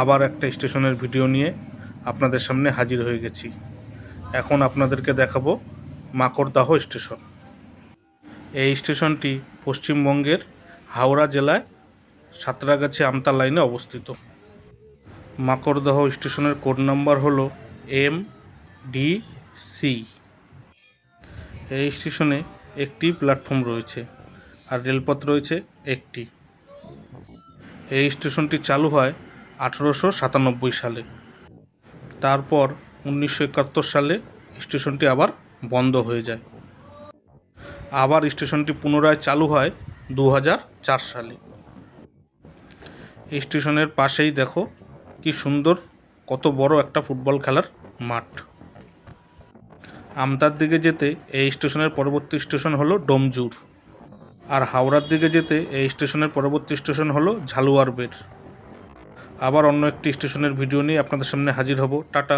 আবার একটা স্টেশনের ভিডিও নিয়ে আপনাদের সামনে হাজির হয়ে গেছি। এখন আপনাদেরকে দেখাবো মাকড়দাহ স্টেশন। এই স্টেশনটি পশ্চিমবঙ্গের হাওড়া জেলায় সাঁতরাগাছি আমতা লাইনে অবস্থিত। মাকড়দহ স্টেশনের কোড নাম্বার হলো এম ডি সি। এই স্টেশনে একটি প্ল্যাটফর্ম রয়েছে আর রেলপথ রয়েছে একটি। এই স্টেশনটি চালু হয় আঠেরোশো সাতানব্বই সালে। তারপর উনিশশো একাত্তর সালে স্টেশনটি আবার বন্ধ হয়ে যায়। আবার স্টেশনটি পুনরায় চালু হয় দু সালে। স্টেশনের পাশেই দেখো কি সুন্দর, কত বড় একটা ফুটবল খেলার মাঠ। আমতার দিকে যেতে এই স্টেশনের পরবর্তী স্টেশন হলো ডোমজুর। আর হাওড়ার দিকে যেতে এই স্টেশনের পরবর্তী স্টেশন হলো ঝালুয়ার বের আবার অন্য একটি স্টেশনের ভিডিও নিয়ে আপনাদের সামনে হাজির হব। টাটা।